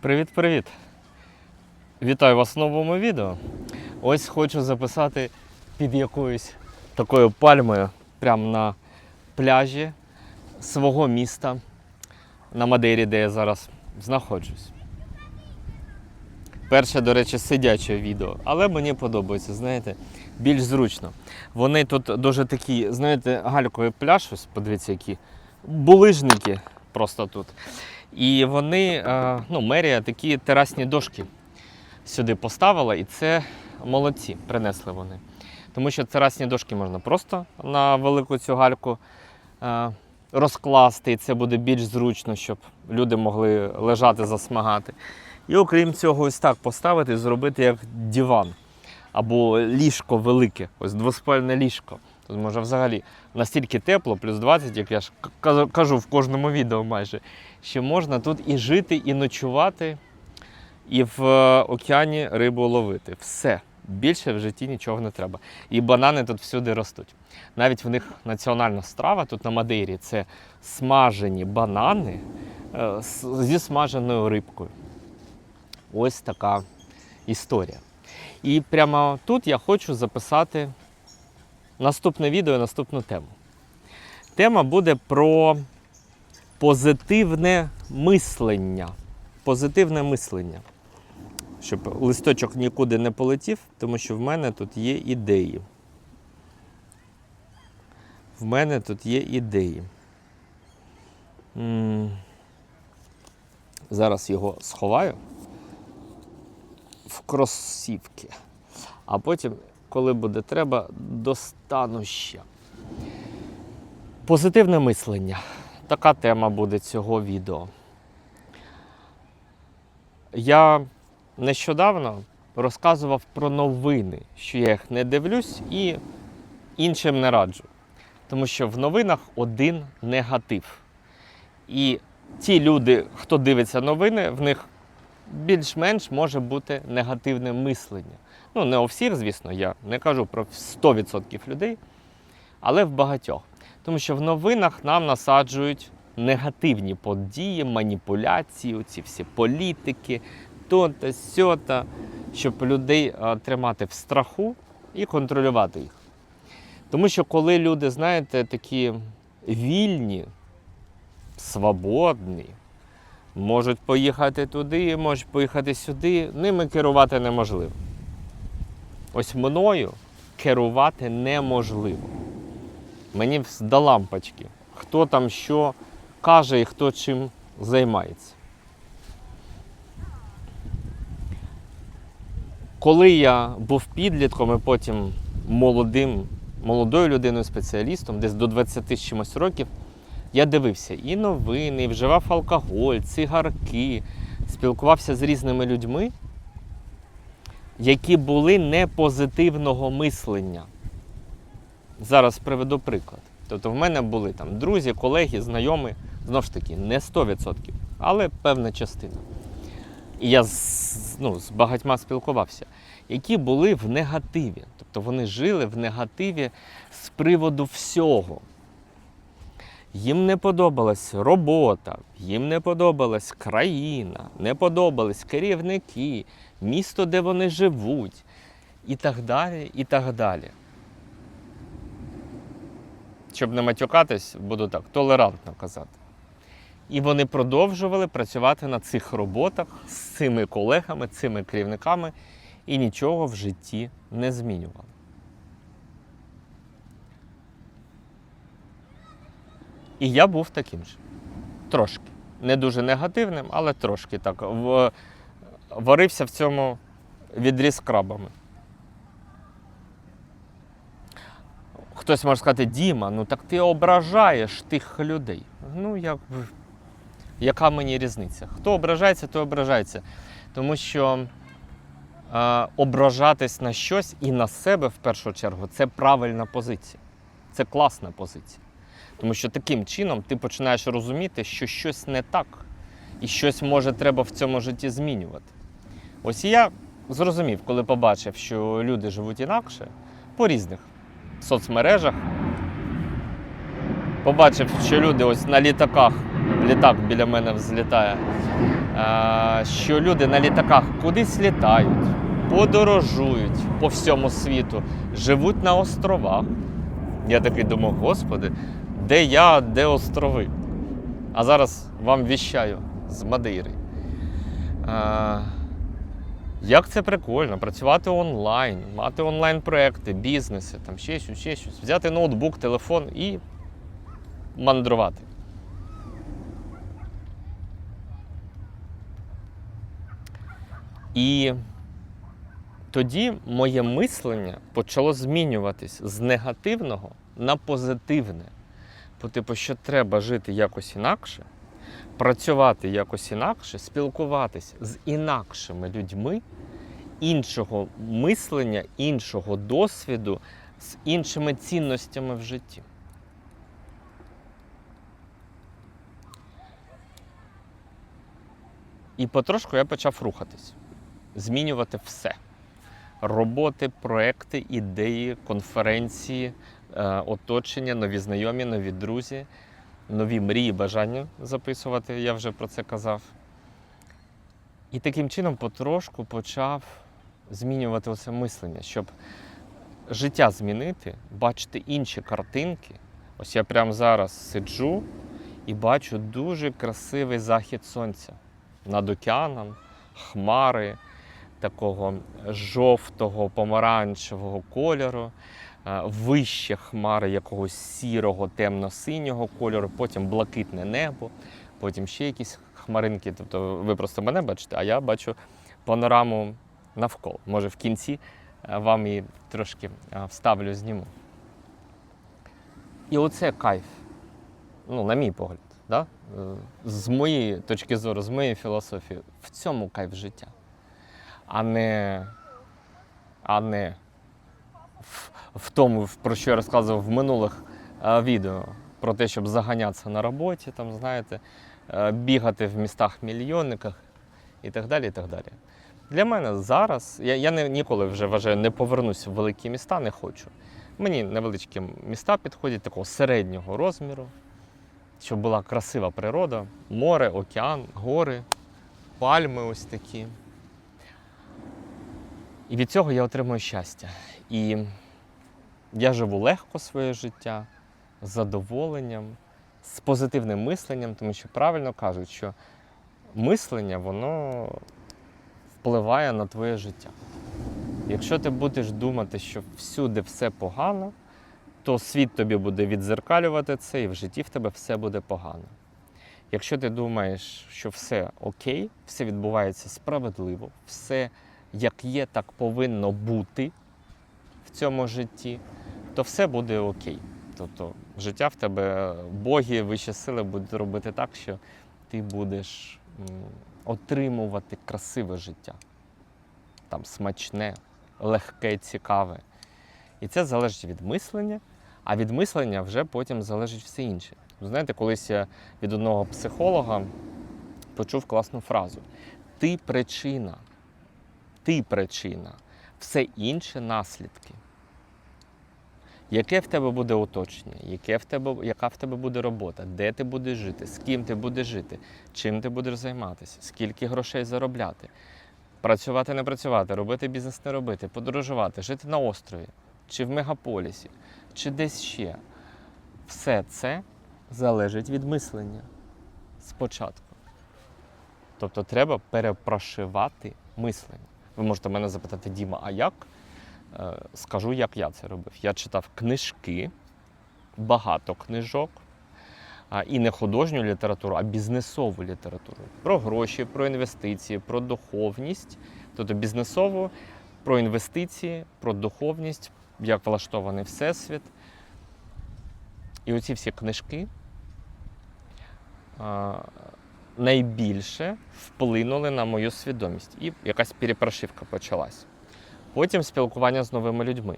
Привіт-привіт! Вітаю вас в новому відео. Ось хочу записати під якоюсь такою пальмою прямо на пляжі свого міста на Мадейрі, де я зараз знаходжусь. Перше, до речі, сидяче відео, але мені подобається, знаєте, більш зручно. Вони тут дуже такі, знаєте, гальковий пляж, ось подивіться, які булижники просто тут. І вони, е, ну, мерія такі терасні дошки сюди поставила, і це молодці, принесли вони. Тому що терасні дошки можна просто на велику цю гальку е, розкласти, і це буде більш зручно, щоб люди могли лежати, засмагати. І окрім цього, ось так поставити і зробити як диван або ліжко велике, ось двоспальне ліжко. Тут може взагалі настільки тепло, плюс 20, як я ж кажу в кожному відео майже, що можна тут і жити, і ночувати, і в е, океані рибу ловити. Все. Більше в житті нічого не треба. І банани тут всюди ростуть. Навіть в них національна страва тут на Мадейрі це смажені банани е, зі смаженою рибкою. Ось така історія. І прямо тут я хочу записати наступне відео, і наступну тему. Тема буде про позитивне мислення. Позитивне мислення. Щоб листочок нікуди не полетів, тому що в мене тут є ідеї. В мене тут є ідеї. Зараз його сховаю в кросівки. А потім, коли буде треба, достану ще. Позитивне мислення. Така тема буде цього відео. Я нещодавно розказував про новини, що я їх не дивлюсь і іншим не раджу. Тому що в новинах один негатив. І ті люди, хто дивиться новини, в них більш-менш може бути негативне мислення. Ну, не у всіх, звісно, я не кажу про 100% людей, але в багатьох. Тому що в новинах нам насаджують негативні події, маніпуляції, ці всі політики, то-та, сьота, щоб людей тримати в страху і контролювати їх. Тому що коли люди, знаєте, такі вільні, свободні, можуть поїхати туди, можуть поїхати сюди, ними керувати неможливо. Ось мною керувати неможливо. Мені до лампочки, хто там що каже і хто чим займається. Коли я був підлітком і потім молодим, молодою людиною, спеціалістом, десь до 20 з чимось років, я дивився і новини, і вживав алкоголь, цигарки, спілкувався з різними людьми, які були не позитивного мислення. Зараз приведу приклад. Тобто в мене були там друзі, колеги, знайомі, знову ж таки, не 100%, але певна частина. І я з, ну, з багатьма спілкувався, які були в негативі. Тобто вони жили в негативі з приводу всього. Їм не подобалась робота, їм не подобалась країна, не подобались керівники, місто, де вони живуть, і так далі, і так далі. Щоб не матюкатись, буду так толерантно казати. І вони продовжували працювати на цих роботах з цими колегами, цими керівниками і нічого в житті не змінювали. І я був таким же. Трошки. Не дуже негативним, але трошки так. В... Варився в цьому відрі з крабами. Хтось може сказати, Діма, ну так ти ображаєш тих людей. Ну, як... яка мені різниця? Хто ображається, то ображається. Тому що е, ображатись на щось і на себе в першу чергу це правильна позиція. Це класна позиція. Тому що таким чином ти починаєш розуміти, що щось не так, і щось може треба в цьому житті змінювати. Ось я зрозумів, коли побачив, що люди живуть інакше по різних соцмережах. Побачив, що люди ось на літаках літак біля мене взлітає. Що люди на літаках кудись літають, подорожують по всьому світу, живуть на островах. Я такий думав, господи, де я, де острови? А зараз вам віщаю з Мадейри. Е, як це прикольно, працювати онлайн, мати онлайн-проекти, бізнеси, там ще щось, ще щось, взяти ноутбук, телефон і мандрувати. І тоді моє мислення почало змінюватись з негативного на позитивне. По типу, що треба жити якось інакше, працювати якось інакше, спілкуватись з інакшими людьми, іншого мислення, іншого досвіду, з іншими цінностями в житті. І потрошку я почав рухатись, змінювати все. Роботи, проекти, ідеї, конференції, оточення, нові знайомі, нові друзі, нові мрії, бажання записувати, я вже про це казав. І таким чином потрошку почав змінювати оце мислення, щоб життя змінити, бачити інші картинки. Ось я прямо зараз сиджу і бачу дуже красивий захід сонця над океаном, хмари такого жовтого, помаранчевого кольору, е, вище хмари якогось сірого, темно-синього кольору, потім блакитне небо, потім ще якісь хмаринки. Тобто ви просто мене бачите, а я бачу панораму навколо. Може, в кінці е, вам і трошки е, вставлю, зніму. І оце кайф, ну, на мій погляд, да? Е, з моєї точки зору, з моєї філософії, в цьому кайф життя, а не, а не в, тому, про що я розказував в минулих е, відео, про те, щоб заганятися на роботі, там, знаєте, е, бігати в містах-мільйонниках і так далі. і так далі. Для мене зараз, я, я не, ніколи вже вважаю, не повернуся в великі міста, не хочу. Мені невеличкі міста підходять такого середнього розміру, щоб була красива природа, море, океан, гори, пальми ось такі. І від цього я отримую щастя. І я живу легко своє життя, з задоволенням, з позитивним мисленням, тому що правильно кажуть, що мислення воно впливає на твоє життя. Якщо ти будеш думати, що всюди все погано, то світ тобі буде відзеркалювати це, і в житті в тебе все буде погано. Якщо ти думаєш, що все окей, все відбувається справедливо, все як є, так повинно бути в цьому житті, то все буде окей. Тобто життя в тебе, боги, вищі сили будуть робити так, що ти будеш отримувати красиве життя. Там смачне, легке, цікаве. І це залежить від мислення, а від мислення вже потім залежить все інше. Знаєте, колись я від одного психолога почув класну фразу: Ти причина, ти причина, все інше наслідки. Яке в тебе буде оточення, яке в тебе, яка в тебе буде робота, де ти будеш жити, з ким ти будеш жити, чим ти будеш займатися, скільки грошей заробляти, працювати, не працювати, робити бізнес, не робити, подорожувати, жити на острові, чи в мегаполісі, чи десь ще. Все це залежить від мислення спочатку. Тобто треба перепрошивати мислення. Ви можете мене запитати, Діма, а як? Е, Скажу, як я це робив. Я читав книжки, багато книжок, і не художню літературу, а бізнесову літературу. Про гроші, про інвестиції, про духовність, тобто бізнесову, про інвестиції, про духовність, як влаштований всесвіт. І оці всі книжки найбільше вплинули на мою свідомість. І якась перепрошивка почалась. Потім спілкування з новими людьми.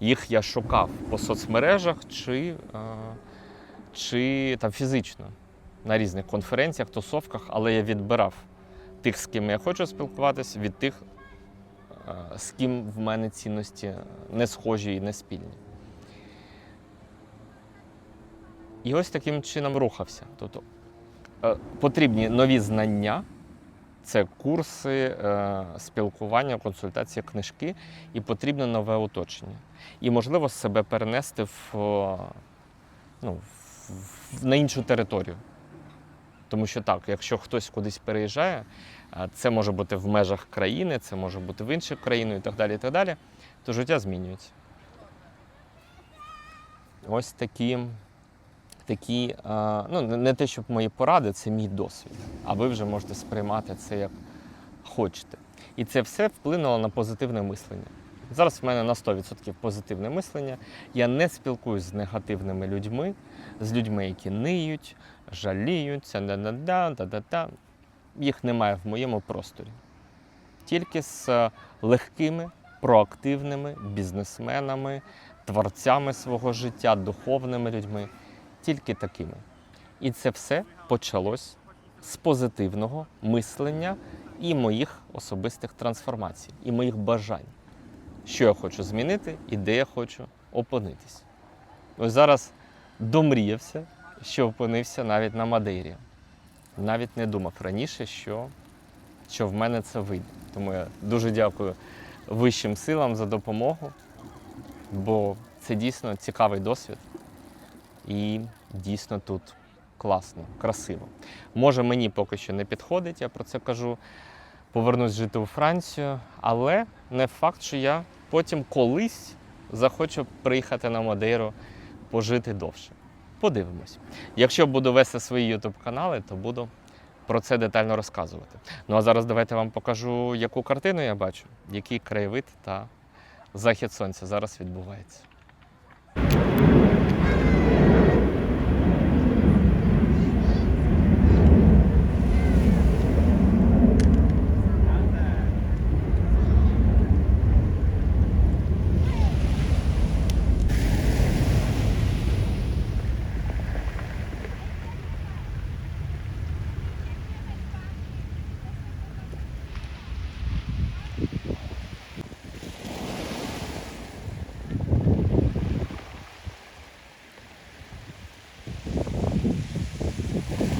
Їх я шукав по соцмережах чи, а, чи там фізично на різних конференціях, тусовках, але я відбирав тих, з ким я хочу спілкуватися, від тих, а, з ким в мене цінності не схожі і не спільні. І ось таким чином рухався. Тобто е, потрібні нові знання. Це курси, е, спілкування, консультації, книжки, і потрібно нове оточення. І можливо себе перенести в, ну, в, на іншу територію. Тому що так, якщо хтось кудись переїжджає, це може бути в межах країни, це може бути в іншу країну і так далі, і так далі, то життя змінюється. Ось такі, такі ну, не- не те, щоб мої поради, це мій досвід. А ви вже можете сприймати це як хочете. І це все вплинуло на позитивне мислення. Зараз в мене на 100% позитивне мислення. Я не спілкуюсь з негативними людьми, з людьми, які ниють, жаліються, да-да-да, да-да-да. Їх немає в моєму просторі. Тільки з е, легкими, проактивними бізнесменами, творцями свого життя, духовними людьми, тільки такими. І це все почалось з позитивного мислення і моїх особистих трансформацій, і моїх бажань, що я хочу змінити і де я хочу опинитись. Ось зараз домріявся, що опинився навіть на Мадейрі. Навіть не думав раніше, що, що в мене це вийде. Тому я дуже дякую вищим силам за допомогу, бо це дійсно цікавий досвід. І дійсно тут класно, красиво. Може, мені поки що не підходить, я про це кажу. Повернусь жити у Францію, але не факт, що я потім колись захочу приїхати на Мадейру пожити довше. Подивимось. Якщо буду вести свої YouTube канали, то буду про це детально розказувати. Ну а зараз давайте вам покажу, яку картину я бачу, який краєвид та захід сонця зараз відбувається.